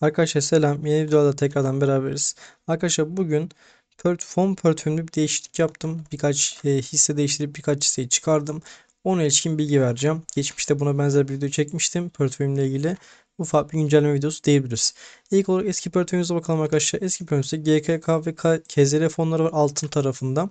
Arkadaşlar selam. Yeni videoda tekrardan beraberiz. Arkadaşlar bugün fon portföyümde bir değişiklik yaptım. Birkaç e, hisse değiştirip birkaç hisseyi çıkardım. Ona ilişkin bilgi vereceğim. Geçmişte buna benzer bir video çekmiştim portföyümle ilgili. Ufak bir güncelleme videosu diyebiliriz. İlk olarak eski portföyümüze bakalım arkadaşlar. Eski portföyümüzde GKK ve KZR fonları var altın tarafında.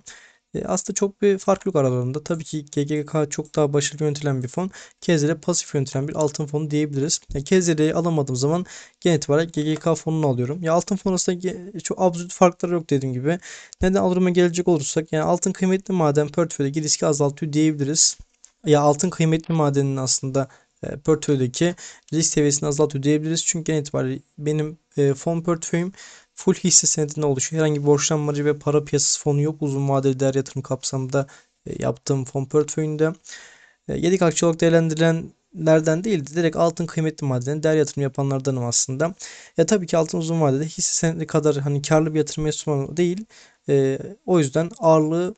E, aslında çok bir fark yok aralarında. Tabii ki GGK çok daha başarılı yönetilen bir fon. KZR pasif yönetilen bir altın fonu diyebiliriz. E, KZR'yi alamadığım zaman genel itibariyle GGK fonunu alıyorum. Ya altın fonu arasında çok absürt farkları yok dediğim gibi. Neden alırıma gelecek olursak yani altın kıymetli maden portföydeki riski azaltıyor diyebiliriz. Ya altın kıymetli madenin aslında e, portföydeki risk seviyesini azaltıyor diyebiliriz. Çünkü genel itibariyle benim e, fon portföyüm full hisse senedinden oluşuyor. Herhangi bir borçlanmacı ve para piyasası fonu yok. Uzun vadeli değer yatırım kapsamında e, yaptığım fon portföyünde. E, Yedik akçe olarak değerlendirilenlerden değil de direkt altın kıymetli madeni değer yatırım yapanlardanım aslında. Ya tabii ki altın uzun vadede hisse senedi kadar hani karlı bir yatırım enstrümanı değil. E, o yüzden ağırlığı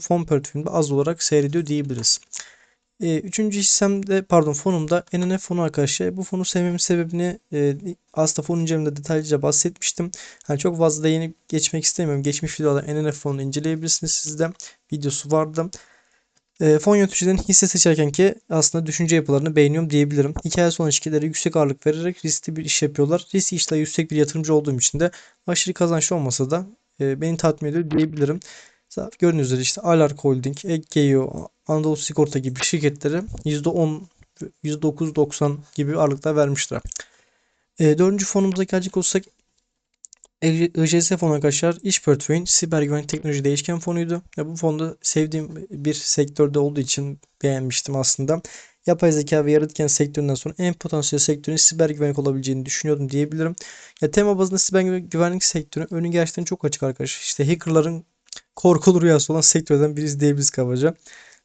fon portföyümde az olarak seyrediyor diyebiliriz. E, üçüncü hissemde pardon fonumda NNF fonu arkadaşlar. Bu fonu sevmemin sebebini e, aslında fon incelemede detaylıca bahsetmiştim. Hani çok fazla yeni geçmek istemiyorum. Geçmiş videolarda NNF fonunu inceleyebilirsiniz sizde. Videosu vardı. E, fon yöneticilerin hisse seçerken ki aslında düşünce yapılarını beğeniyorum diyebilirim. Hikaye son ilişkileri yüksek ağırlık vererek riskli bir iş yapıyorlar. Risk iştahı yüksek bir yatırımcı olduğum için de aşırı kazançlı olmasa da e, beni tatmin ediyor diyebilirim. Gördüğünüz üzere işte Alark Holding, Eggeo, Anadolu Sigorta gibi şirketleri %10, %9.90 gibi ağırlıklar vermişler. E, dördüncü fonumuza gelecek olursak IJS fonu arkadaşlar iş portföyün siber güvenlik teknoloji değişken fonuydu. Ya bu fonda sevdiğim bir sektörde olduğu için beğenmiştim aslında. Yapay zeka ve yaratıken sektöründen sonra en potansiyel sektörün siber güvenlik olabileceğini düşünüyordum diyebilirim. Ya tema bazında siber güven- güvenlik sektörü önü gerçekten çok açık arkadaşlar. İşte hackerların korkulu rüyası olan sektörden birisi diyebiliriz kabaca.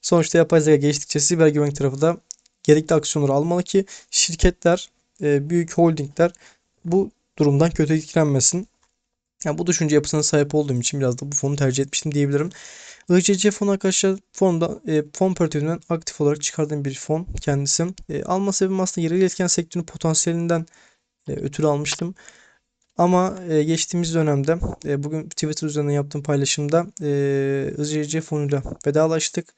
Sonuçta yapay zeka geçtikçe siber güvenlik tarafı da gerekli aksiyonları almalı ki şirketler, e, büyük holdingler bu durumdan kötü etkilenmesin. Yani bu düşünce yapısına sahip olduğum için biraz da bu fonu tercih etmiştim diyebilirim. ICC fonu arkadaşlar fonda e, fon portföyünden aktif olarak çıkardığım bir fon kendisi. E, alma sebebim aslında yerel etken sektörün potansiyelinden e, ötürü almıştım. Ama e, geçtiğimiz dönemde e, bugün Twitter üzerinden yaptığım paylaşımda e, ICC fonuyla vedalaştık.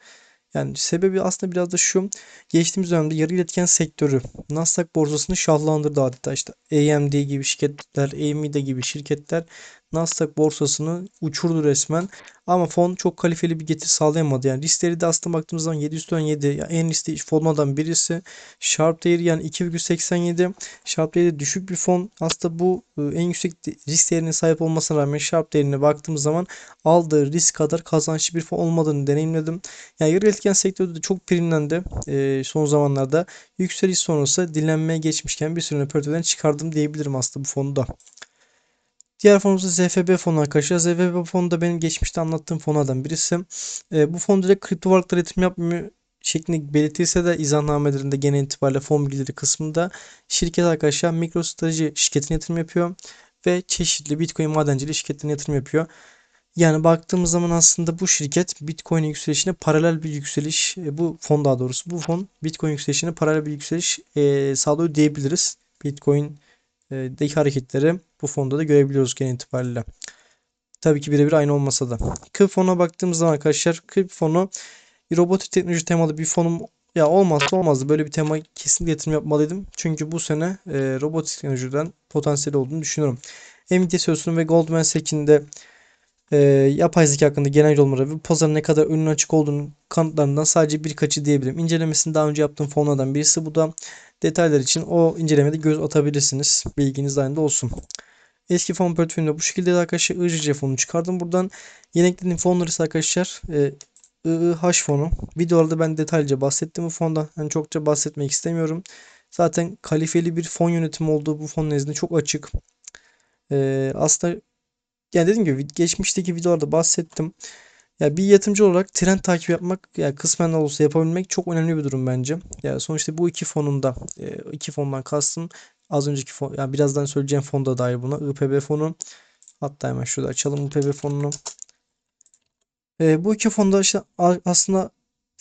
Yani sebebi aslında biraz da şu. Geçtiğimiz dönemde yarı iletken sektörü Nasdaq borsasını şahlandırdı adeta. İşte AMD gibi şirketler, AMD gibi şirketler Nasdaq borsasını uçurdu resmen. Ama fon çok kalifeli bir getiri sağlayamadı. Yani riskleri de aslında baktığımız zaman 707 ya en riskli fonlardan birisi. Sharp değeri yani 2,87. Sharp değeri düşük bir fon. Aslında bu e, en yüksek risk değerine sahip olmasına rağmen Sharp değerine baktığımız zaman aldığı risk kadar kazançlı bir fon olmadığını deneyimledim. Yani yarı etken sektörde de çok primlendi e, son zamanlarda. Yükseliş sonrası dinlenmeye geçmişken bir süre portföyden çıkardım diyebilirim aslında bu fonu da. Diğer fonumuz ZFB fonu arkadaşlar. ZFB fonu da benim geçmişte anlattığım fonlardan birisi. E, bu fon direkt kripto varlıklara yatırım yapmıyor şeklinde belirtilse de izahnnamelerinde genel itibariyle fon bilgileri kısmında şirket arkadaşlar MicroStrateji şirketine yatırım yapıyor ve çeşitli Bitcoin madenciliği şirketlerine yatırım yapıyor. Yani baktığımız zaman aslında bu şirket Bitcoin yükselişine paralel bir yükseliş, e, bu fon daha doğrusu bu fon Bitcoin yükselişine paralel bir yükseliş e, sağlıyor diyebiliriz. Bitcoin e, deki hareketleri bu fonda da görebiliyoruz genel itibariyle. Tabii ki birebir aynı olmasa da. KIP fonuna baktığımız zaman arkadaşlar KIP fonu robotik teknoloji temalı bir fonum ya olmazsa olmazdı. Böyle bir tema kesinlikle yatırım yapmalıydım. Çünkü bu sene e, robotik teknolojiden potansiyeli olduğunu düşünüyorum. Nvidia Sözlüğü ve Goldman Sachs'in de e, yapay zeka hakkında genel yorumları ve pazarın ne kadar önünün açık olduğunu kanıtlarından sadece birkaçı diyebilirim. İncelemesini daha önce yaptığım fonlardan birisi. Bu da detaylar için o incelemede göz atabilirsiniz. Bilginiz dahilinde olsun. Eski fon portföyümde bu şekilde arkadaşlar IJC fonunu çıkardım buradan. Yeni fonları ise arkadaşlar e, IIH fonu. Videolarda ben detaylıca bahsettim bu fondan. Yani çokça bahsetmek istemiyorum. Zaten kalifeli bir fon yönetimi olduğu bu fon nezdinde çok açık. E, aslında yani dediğim gibi geçmişteki videolarda bahsettim. Ya bir yatırımcı olarak trend takip yapmak ya kısmen de olsa yapabilmek çok önemli bir durum bence. Ya sonuçta bu iki fonunda e, iki fondan kastım az önceki fon yani birazdan söyleyeceğim fonda dair buna IPB fonu hatta hemen şurada açalım IPB fonunu. E, bu iki fonda işte aslında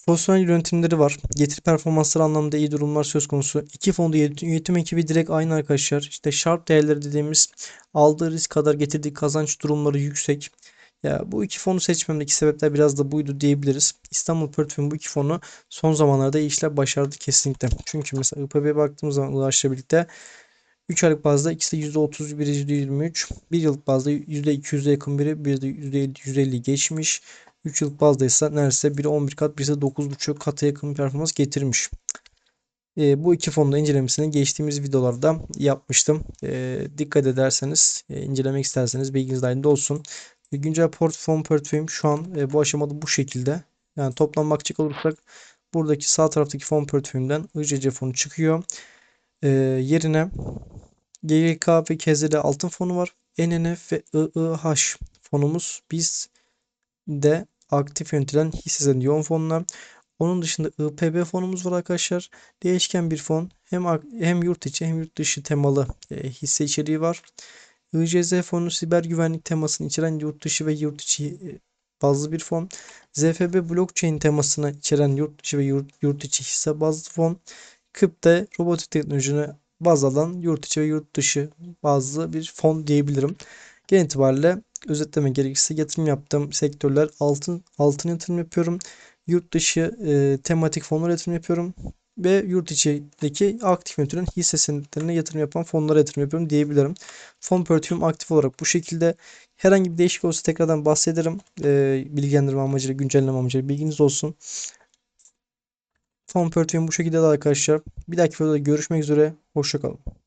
Profesyonel yönetimleri var. Getiri performansları anlamda iyi durumlar söz konusu. İki fonda yönetim, ekibi direkt aynı arkadaşlar. İşte şart değerleri dediğimiz aldığı risk kadar getirdiği kazanç durumları yüksek. Ya bu iki fonu seçmemdeki sebepler biraz da buydu diyebiliriz. İstanbul Portföy'ün bu iki fonu son zamanlarda iyi işler başardı kesinlikle. Çünkü mesela IPB'ye baktığımız zaman Ulaş'la birlikte 3 aylık bazda ikisi de %30, biri %23. 1 yıllık bazda %200'e yakın biri, biri de %50 geçmiş. 3 yıllık bazda ise neredeyse biri 11 kat, birisi de 9,5 kata yakın performans getirmiş. E, bu iki fonda incelemesini geçtiğimiz videolarda yapmıştım. E, dikkat ederseniz, e, incelemek isterseniz bilginiz dahilinde olsun. Güncel port fon portföyüm şu an e, bu aşamada bu şekilde. Yani toplam bakacak olursak buradaki sağ taraftaki fon portföyümden ICC fonu çıkıyor. E, yerine GGK ve KZD altın fonu var. NNF ve IIH fonumuz biz de aktif yönetilen hisse senedi yoğun fonlar. Onun dışında IPB fonumuz var arkadaşlar. Değişken bir fon. Hem hem yurt içi hem yurt dışı temalı e, hisse içeriği var. ICZ fonu siber güvenlik temasını içeren yurt dışı ve yurt içi e, bazlı bir fon. ZFB blockchain temasını içeren yurt dışı ve yurt, yurt içi hisse bazlı fon. KIP de robotik teknolojini baz alan yurt içi ve yurt dışı bazlı bir fon diyebilirim. Genel itibariyle özetlemek gerekirse yatırım yaptığım sektörler altın altın yatırım yapıyorum. Yurt dışı e, tematik fonlara yatırım yapıyorum ve yurt içindeki aktif yönetilen hisse senetlerine yatırım yapan fonlara yatırım yapıyorum diyebilirim. Fon portföyüm aktif olarak bu şekilde. Herhangi bir değişik olsa tekrardan bahsederim. E, bilgilendirme amacıyla, güncelleme amacıyla bilginiz olsun. Fon portföyüm bu şekilde de arkadaşlar. Bir dahaki videoda görüşmek üzere. Hoşçakalın.